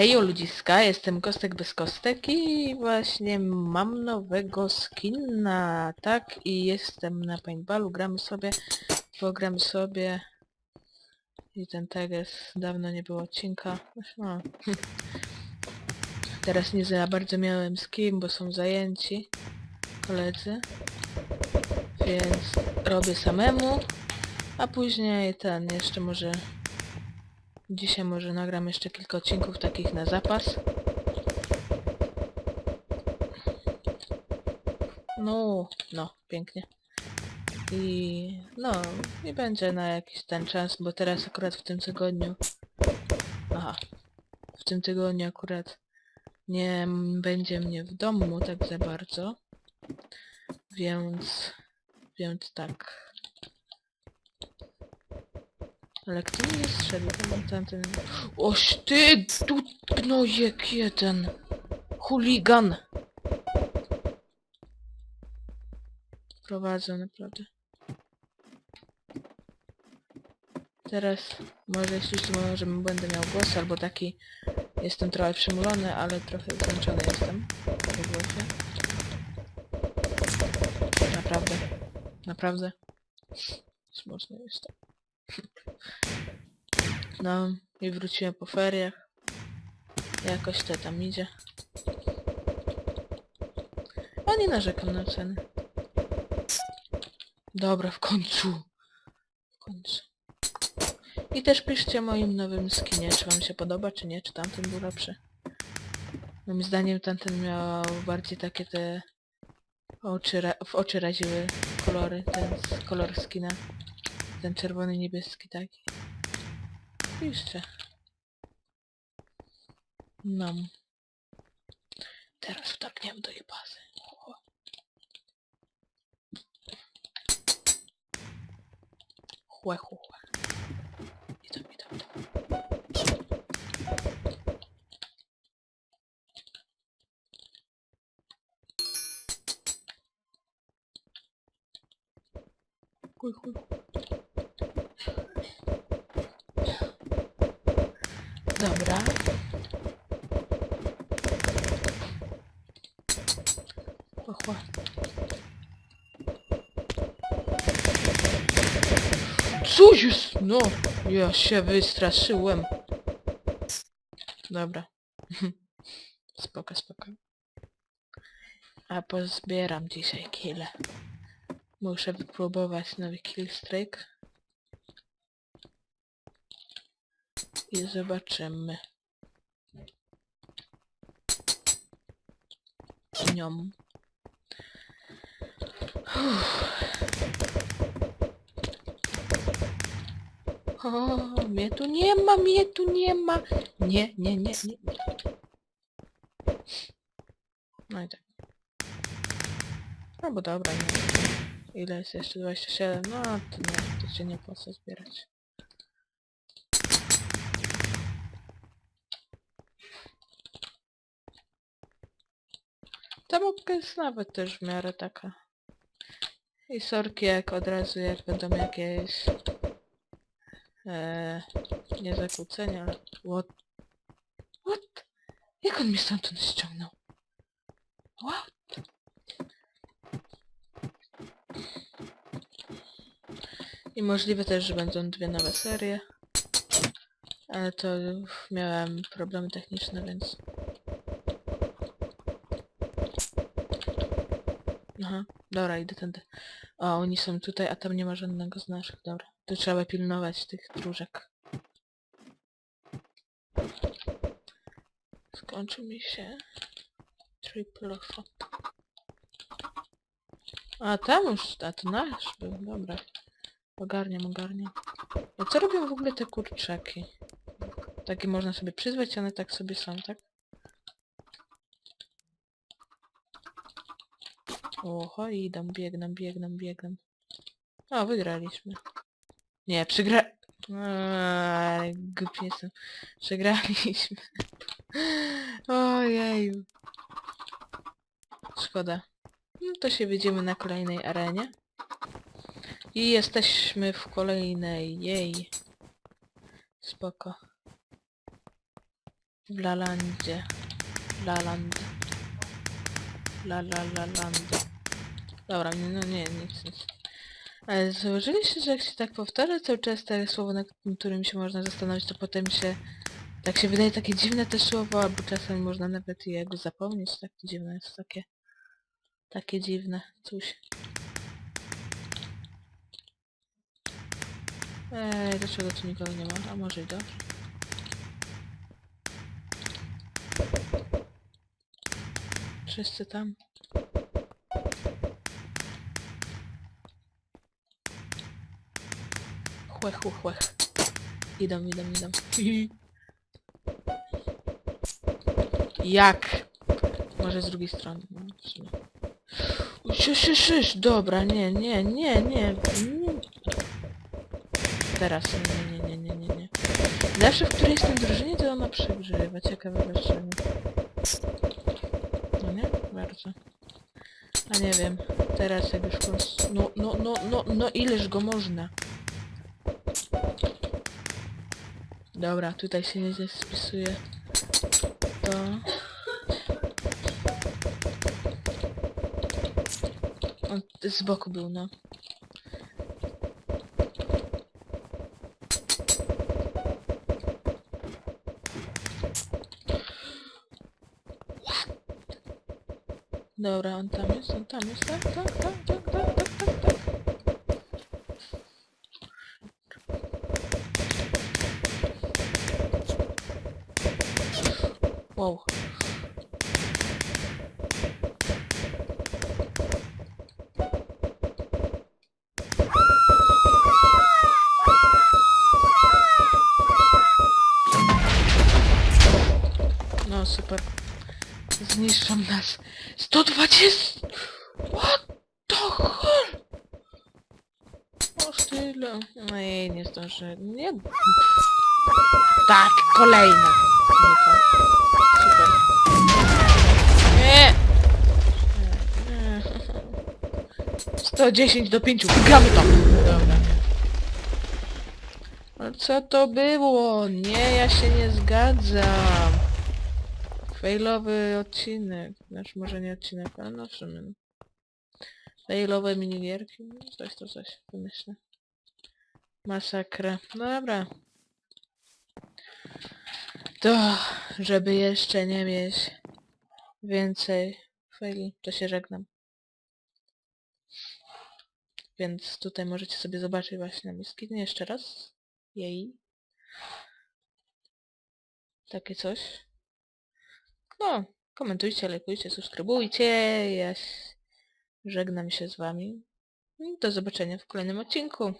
Hejo ludziska, jestem Kostek bez Kostek i właśnie mam nowego skina, tak? I jestem na paintballu, gramy sobie, pogramy sobie i ten teges, dawno nie było odcinka, no. Teraz nie za bardzo miałem z kim, bo są zajęci koledzy, więc robię samemu, a później ten, jeszcze może Dzisiaj może nagram jeszcze kilka odcinków takich na zapas. No, no, pięknie. I no, i będzie na jakiś ten czas, bo teraz akurat w tym tygodniu... Aha. W tym tygodniu akurat nie będzie mnie w domu tak za bardzo. Więc... Więc tak. Ale kto mnie strzelił? Tam, tamten... Oś ty, tu gnojek jeden! Chuligan! Prowadzę naprawdę. Teraz może jeśli może będę miał głos albo taki... Jestem trochę przymulony, ale trochę zmęczony jestem. Po głosie. Naprawdę. Naprawdę. Smutny jestem. No i wróciłem po feriach. Jakoś to tam idzie. A nie narzekam na ceny. Dobra, w końcu. W końcu. I też piszcie moim nowym skinie, czy wam się podoba, czy nie, czy tamten był lepszy. Moim zdaniem tamten miał bardziej takie te... Oczy w oczy raziły kolory, ten kolor skina. Ten czerwony, niebieski taki. Piszcie. No. Teraz wtargniemy do jej bazy. O. Chłe, chłe, chłe. Idą, idą, idą. Chuj, chuj. Dobra. Ochła. Co jest? No, ja się wystraszyłem. Dobra. spoko, spoko. A pozbieram dzisiaj kile. Muszę wypróbować nowy killstreak. I zobaczymy. Niom. O, mnie tu nie ma, mnie tu nie ma. Nie, nie, nie, nie. nie. No i tak. No bo dobra, nie. Ile jest jeszcze? 27? No to nie, to się nie po co zbierać. Ta mapka jest nawet też w miarę taka. I sorki jak od razu jak będą jakieś e, nie zakłócenia, ale what? What? Jak on mnie stamtąd ściągnął? What? I możliwe też, że będą dwie nowe serie. Ale to miałem problemy techniczne, więc... Aha, dobra, idę tędy. O, oni są tutaj, a tam nie ma żadnego z naszych, dobra. Tu trzeba pilnować tych dróżek. Skończy mi się... Triple shot. A, tam już, a to nasz był, dobra. Ogarniam, ogarniam. A co robią w ogóle te kurczaki? Takie można sobie przyzwać, one tak sobie są, tak? Oho, idą, biegną, biegną, biegną. O, wygraliśmy. Nie, przegra... Eee, głupi jestem. Przegraliśmy. Ojej. Szkoda. No to się widzimy na kolejnej arenie. I jesteśmy w kolejnej. Jej. Spoko. W Lalandzie. Laland. La la la land. Dobra, nie- no nie, nic, nic. Ale zauważyliście, że jak się tak powtarza cały czas te słowo, nad którym się można zastanowić, to potem się... Tak się wydaje takie dziwne te słowo, albo czasem można nawet je jakby zapomnieć, tak dziwne jest takie... Takie dziwne, coś. Ej, dlaczego tu nikogo nie ma? A może i dobrze. Wszyscy tam. Chłech, chłech, chłech. Idą, idą, idą. Jak? Może z drugiej strony. No. Szysz, szysz. Dobra, nie, nie, nie, nie. Teraz, nie, nie, nie, nie, nie, nie. Zawsze w której jestem drużynie, to ona przegrywa. Ciekawe dlaczego. No nie? Bardzo. A nie wiem. Teraz jak już. No, no, no, no, no ileż go można? Dobra, tutaj się nie spisuje. To. On z boku był, no. Dobra, on tam jest, on tam jest, tak, tak, tak, tak, tak. Nas. 120! What the hell? Aż tyle. No nie zdążę. Nie. Tak, kolejna. Super. Nie! Nie. 110 do 5. Gramy to! Dobra. A co to było? Nie, ja się nie zgadzam. Failowy odcinek. Znaczy może nie odcinek, ale no w. Failowe minigierki. no Coś to coś wymyślę. Masakra. No dobra. To, żeby jeszcze nie mieć więcej faili, to się żegnam. Więc tutaj możecie sobie zobaczyć właśnie na miskiny jeszcze raz. Jej. Takie coś. No, komentujcie, lajkujcie, subskrybujcie. Ja żegnam się z wami. Do zobaczenia w kolejnym odcinku.